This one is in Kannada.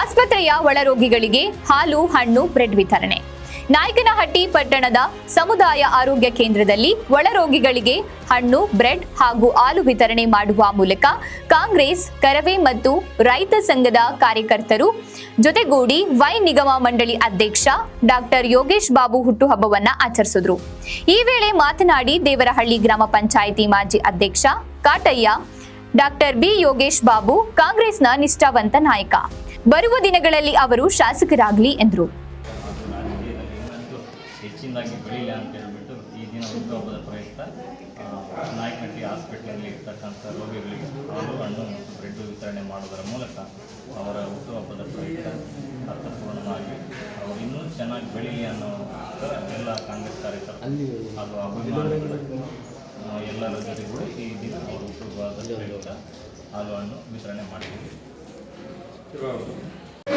ಆಸ್ಪತ್ರೆಯ ಒಳರೋಗಿಗಳಿಗೆ ಹಾಲು, ಹಣ್ಣು, ಬ್ರೆಡ್ ವಿತರಣೆ. ನಾಯಕನಹಟ್ಟಿ ಪಟ್ಟಣದ ಸಮುದಾಯ ಆರೋಗ್ಯ ಕೇಂದ್ರದಲ್ಲಿ ಒಳರೋಗಿಗಳಿಗೆ ಹಣ್ಣು, ಬ್ರೆಡ್ ಹಾಗೂ ಹಾಲು ವಿತರಣೆ ಮಾಡುವ ಮೂಲಕ ಕಾಂಗ್ರೆಸ್, ಕರವೇ ಮತ್ತು ರೈತ ಸಂಘದ ಕಾರ್ಯಕರ್ತರು ಜೊತೆಗೂಡಿ ವೈ ನಿಗಮ ಮಂಡಳಿ ಅಧ್ಯಕ್ಷ ಡಾಕ್ಟರ್ ಯೋಗೇಶ್ ಬಾಬು ಹುಟ್ಟುಹಬ್ಬವನ್ನ ಆಚರಿಸಿದ್ರು. ಈ ವೇಳೆ ಮಾತನಾಡಿ ದೇವರಹಳ್ಳಿ ಗ್ರಾಮ ಪಂಚಾಯಿತಿ ಮಾಜಿ ಅಧ್ಯಕ್ಷ ಕಾಟಯ್ಯ ಡಾಕ್ಟರ್ ಬಿ. ಯೋಗೇಶ್ ಬಾಬು ಕಾಂಗ್ರೆಸ್ನ ನಿಷ್ಠಾವಂತ ನಾಯಕ. ಬರುವ ದಿನಗಳಲ್ಲಿ ಅವರು ಶಾಸಕರಾಗಲಿ ಎಂದರು. ಹೆಚ್ಚಿನದಾಗಿ ಬೆಳೀಲಿ ಅಂತ ಹೇಳ್ಬಿಟ್ಟು ಈ ದಿನ ಹುಟ್ಟುಹಬ್ಬದ ಪ್ರಯುಕ್ತ ಆ, ನಾಯಕನಹಟ್ಟಿ ಹಾಸ್ಪಿಟ್ಲಲ್ಲಿ ಇರ್ತಕ್ಕಂಥ ರೋಗಿಗಳಿಗೆ ಹಾಲು ಹಣ್ಣು ಮತ್ತು ಬ್ರೆಡ್ ವಿತರಣೆ ಮಾಡೋದರ ಮೂಲಕ ಅವರ ಹುಟ್ಟುಹಬ್ಬದ ಪ್ರಯುಕ್ತ ಅರ್ಥಪೂರ್ಣವಾಗಿ ಅವರು ಇನ್ನೂ ಚೆನ್ನಾಗಿ ಬೆಳೀಲಿ ಅನ್ನೋ ಎಲ್ಲ ಕಾಂಗ್ರೆಸ್ ಕಾರ್ಯಕರ್ತರು ಹಾಗೂ ಅಭಿಮಾನಿಗಳು ಎಲ್ಲರ ಜೊತೆಗೂ ಈ ದಿನ ಅವರ ಹುಟ್ಟುಹಬ್ಬದ ಪ್ರಯುಕ್ತ ಹಾಲು ಹಣ್ಣು ವಿತರಣೆ এবং